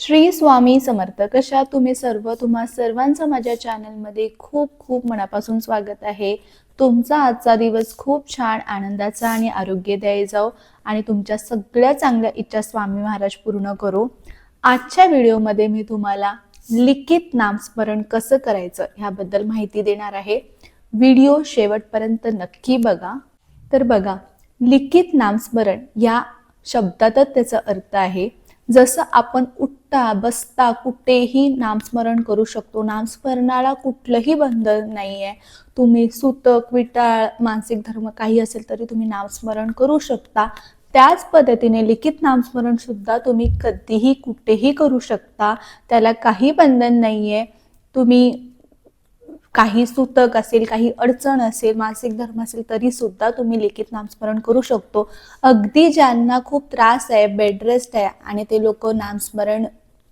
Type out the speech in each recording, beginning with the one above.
श्री स्वामी समर्थ कशा तुम्ही सर्व? तुम्हा सर्वांचं माझ्या चॅनलमध्ये खूप खूप मनापासून स्वागत आहे. तुमचा आजचा दिवस खूप छान आनंदाचा आणि आरोग्यदायी जाओ आणि तुमच्या सगळ्या चांगल्या इच्छा स्वामी महाराज पूर्ण करू. आजच्या व्हिडिओमध्ये मी तुम्हाला लिखित नामस्मरण कसं करायचं ह्याबद्दल माहिती देणार आहे. व्हिडिओ शेवटपर्यंत नक्की बघा. तर बघा लिखित नामस्मरण या शब्दातच त्याचा अर्थ आहे. जसं आपण उठता बसता कुठेही नामस्मरण करू शकतो. नामस्मरणाला कुठलंही बंधन नाही आहे तुम्ही सुतक विटाळ मानसिक धर्म काही असेल तरी तुम्ही नामस्मरण करू शकता. त्याच पद्धतीने लिखित नामस्मरण सुद्धा तुम्ही कधीही कुठेही करू शकता. त्याला काही बंधन नाही आहे तुम्ही काही सुतक असेल काही अडचण असेल मानसिक धर्म असेल तरी सुद्धा तुम्ही लिखित नामस्मरण करू शकतो. अगदी ज्यांना खूप त्रास आहे बेडरेस्ट आहे आणि ते लोक नामस्मरण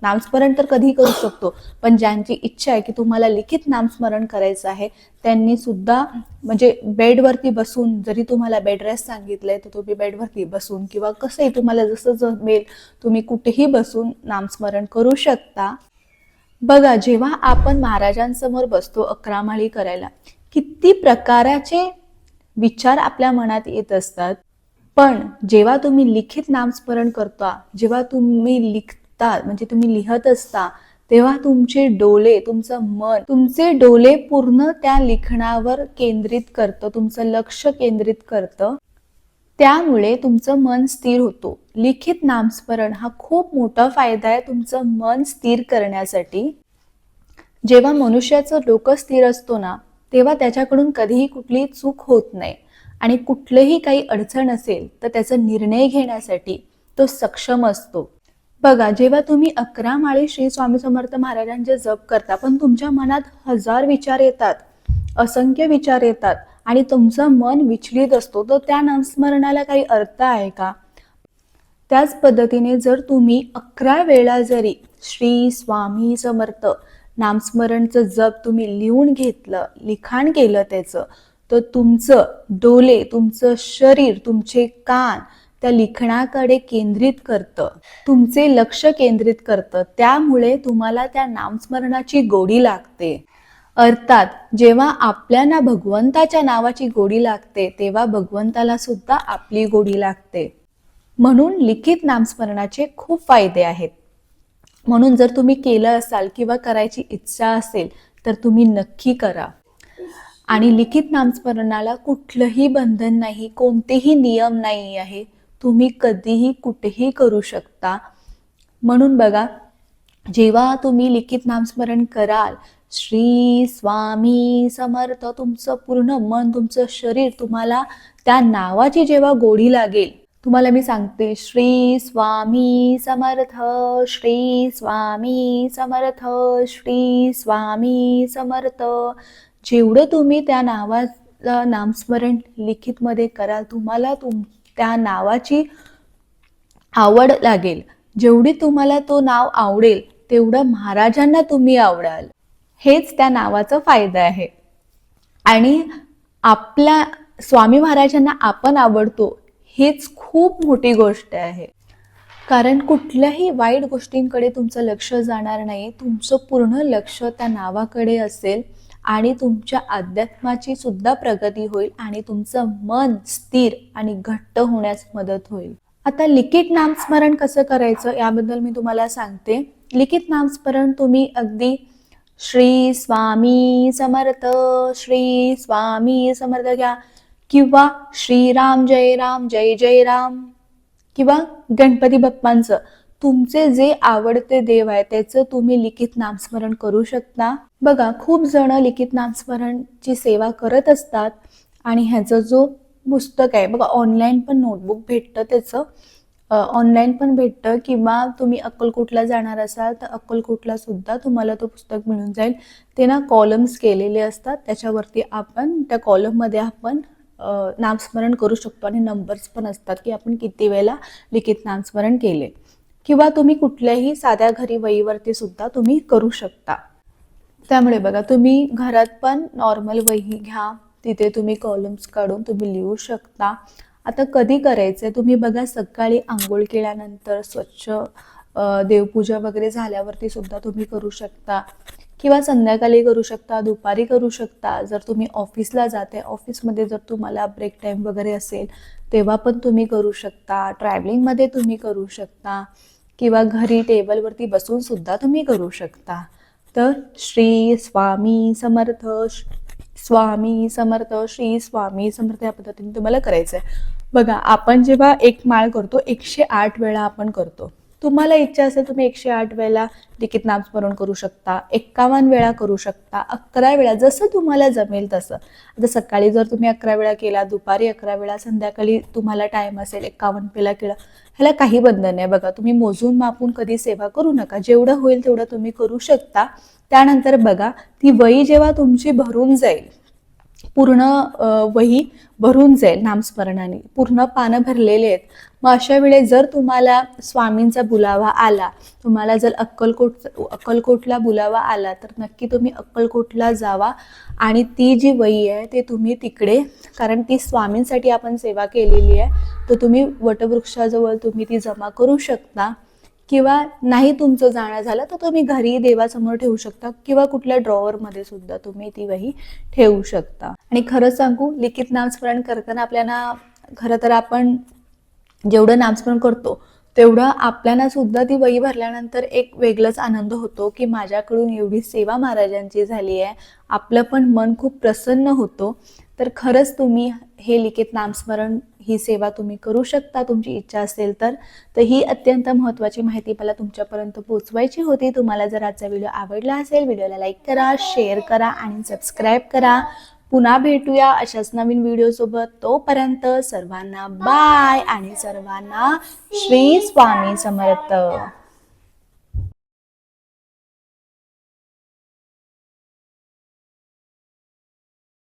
नामस्मरण तर कधी करू शकतो पण ज्यांची इच्छा आहे की तुम्हाला लिखित नामस्मरण करायचं आहे त्यांनी सुद्धा म्हणजे बेडवरती बसून जरी तुम्हाला बेड रेस्ट सांगितलंय तर तुम्ही बेडवरती बसून किंवा कसंही तुम्हाला जसं जमेल तुम्ही कुठेही बसून नामस्मरण करू शकता. बघा जेव्हा आपण महाराजांसमोर बसतो अकरा माळी करायला किती प्रकाराचे विचार आपल्या मनात येत असतात. पण जेव्हा तुम्ही लिखित नामस्मरण करता जेव्हा तुम्ही लिखता म्हणजे तुम्ही लिहत असता तेव्हा तुमचे डोले तुमचं मन तुमचे डोले पूर्ण त्या लिखणावर केंद्रित करतं तुमचं लक्ष केंद्रित करतं. त्यामुळे तुमचं मन स्थिर होतो. लिखित नामस्मरण हा खूप मोठा फायदा आहे तुमचं मन स्थिर करण्यासाठी. जेव्हा मनुष्याचं डोकं स्थिर असतो ना तेव्हा त्याच्याकडून कधीही कुठलीही चूक होत नाही. आणि कुठलंही काही अडचण असेल तर त्याचा निर्णय घेण्यासाठी तो सक्षम असतो. बघा जेव्हा तुम्ही अकरा माळी श्री स्वामी समर्थ महाराजांचे जप करता पण तुमच्या मनात हजार विचार येतात असंख्य विचार येतात. आणि तुमचं मन विचलित असतो तर त्या नामस्मरणाला काही अर्थ आहे का? त्याच पद्धतीने जर तुम्ही अकरा वेळा जरी श्री स्वामी समर्थ नामस्मरणचं जप तुम्ही लिहून घेतलं लिखाण केलं त्याचं तर तुमचं डोले तुमचं शरीर तुमचे कान त्या लिखाणाकडे केंद्रित करतं. तुमचे लक्ष केंद्रित करतं. त्यामुळे तुम्हाला त्या नामस्मरणाची गोडी लागते. अर्थात जेव्हा आपल्याला भगवंताच्या नावाची गोडी लागते तेव्हा भगवंताला सुद्धा आपली गोडी लागते. म्हणून लिखित नामस्मरणाचे खूप फायदे आहेत. म्हणून जर तुम्ही केलं असाल किंवा करायची इच्छा असेल तर तुम्ही नक्की करा. आणि लिखित नामस्मरणाला कुठलंही बंधन नाही कोणतेही नियम नाही आहे. तुम्ही कधीही कुठेही करू शकता. म्हणून बघा जेव्हा तुम्ही लिखित नामस्मरण कराल श्री स्वामी समर्थ. तुमचं पूर्ण मन तुमचं शरीर तुम्हाला त्या नावाची जेव्हा गोडी लागेल तुम्हाला मी सांगते श्री स्वामी समर्थ श्री स्वामी समर्थ श्री स्वामी समर्थ. जेवढं तुम्ही त्या नावाचं नामस्मरण लिखितमध्ये कराल तुम्हाला तुम त्या नावाची आवड लागेल. जेवढी तुम्हाला तो नाव आवडेल तेवढं महाराजांना तुम्ही आवडाल. हेच त्या नावाचा फायदा आहे. आणि आपल्या स्वामी महाराजांना आपण आवडतो हेच खूप मोठी गोष्ट आहे. कारण कुठल्याही वाईट गोष्टींकडे तुमचं लक्ष जाणार नाही तुमचं पूर्ण लक्ष त्या नावाकडे असेल आणि तुमच्या अध्यात्माची सुद्धा प्रगती होईल आणि तुमचं मन स्थिर आणि घट्ट होण्यास मदत होईल. आता लिखित नामस्मरण कसं करायचं याबद्दल मी तुम्हाला सांगते. लिखित नामस्मरण तुम्ही अगदी श्री स्वामी समर्थ श्री स्वामी समर्थ घ्या. किंवा श्रीराम जय राम जय जय राम. किंवा गणपती बाप्पांचं तुमचे जे आवडते देव आहे त्याचं तुम्ही लिखित नामस्मरण करू शकता. बघा खूप जण लिखित नामस्मरणची सेवा करत असतात आणि ह्याचं जो पुस्तक आहे बघा ऑनलाईन पण नोटबुक भेटतं त्याचं. ऑनलाईन पण भेटतं किंवा तुम्ही अक्कलकोटला जाणार असाल तर अक्कलकोटला सुद्धा तुम्हाला तो पुस्तक मिळून जाईल. ते ना कॉलम्स केलेले असतात त्याच्यावरती आपण त्या कॉलममध्ये आपण नामस्मरण करू शकतो आणि नंबर्स पण असतात की आपण किती वेळेला लिखित नामस्मरण केले. किंवा तुम्ही कुठल्याही साध्या घरी वहीवरती सुद्धा तुम्ही करू शकता. त्यामुळे बघा तुम्ही घरात पण नॉर्मल वही घ्या तिथे तुम्ही कॉलम्स काढून तुम्ही लिहू शकता. आता कधी करायचं तुम्ही बघा सकाळी आंघोळ केल्यानंतर स्वच्छ देवपूजा वगैरे झाल्यावरती सुद्धा तुम्ही करू शकता. किंवा संध्याकाळी करू शकता दुपारी करू शकता. जर तुम्ही ऑफिसला जाते ऑफिसमध्ये जर तुम्हाला ब्रेक टाईम वगैरे असेल तेव्हा पण तुम्ही करू शकता. ट्रॅव्हलिंगमध्ये तुम्ही करू शकता. किंवा घरी टेबलवरती बसून सुद्धा तुम्ही करू शकता. तर श्री स्वामी समर्थ श- स्वामी समर्थ श्री स्वामी समर्थ या पद्धतीने तुम्हाला करायचं आहे बघा आपण जेव्हा एक माळ करतो एकशे आठ वेळा आपण करतो. तुम्हाला इच्छा असेल तुम्ही एकशे आठ वेळेला लिखित नामस्मरण करू शकता एक्कावन्न वेळा करू शकता अकरा वेळा जसं तुम्हाला जमेल तसं. आता सकाळी जर तुम्ही अकरा वेळा केला दुपारी अकरा वेळा संध्याकाळी तुम्हाला टाईम असेल एक्कावन्न वेळा केला ह्याला काही बंधन नाही. बघा तुम्ही मोजून मापून कधी सेवा करू नका. जेवढं होईल तेवढं तुम्ही करू शकता. त्यानंतर बघा ती वही जेव्हा तुमची भरून जाईल पूर्ण वही भरून जाईल नामस्मरणाने. पूर्ण पानं भरलेले आहेत. मग अशा वेळेस जर तुम्हाला स्वामींचा बुलावा आला तुम्हाला जर अक्कलकोट अक्कलकोटला बुलावा आला तर नक्की तुम्ही अक्कलकोटला जावा आणि ती जी वही आहे ते तुम्ही तिकडे कारण ती स्वामींसाठी आपण सेवा केलेली आहे तर तुम्ही वटवृक्षाजवळ तुम्ही ती जमा करू शकता. किंवा नाही तुमचं जाणं झालं तर तुम्ही घरी देवासमोर ठेवू शकता किंवा कुठल्या ड्रॉवरमध्ये सुद्धा तुम्ही ती वही ठेवू शकता. आणि खरं सांगू लिखित नामस्मरण करताना आपल्याला खरं तर आपण जेवढं नामस्मरण करतो तेवढं आपल्याला सुद्धा ती वही भरल्यानंतर एक वेगळाच आनंद होतो की माझ्याकडून एवढी सेवा महाराजांची झाली आहे. आपलं पण मन खूप प्रसन्न होतो. तर खरंच तुम्ही हे लिखित नामस्मरण ही सेवा तुम्ही करू शकता तुमची इच्छा असेल तर. तर ही अत्यंत महत्त्वाची माहिती मला तुमच्यापर्यंत पोचवायची होती. तुम्हाला जर आजचा व्हिडिओ आवडला असेल व्हिडिओला लाईक करा शेअर करा आणि सबस्क्राईब करा. पुन्हा भेटूया अशाच नवीन व्हिडिओसोबत तोपर्यंत सर्वांना बाय आणि सर्वांना श्री स्वामी समर्थ.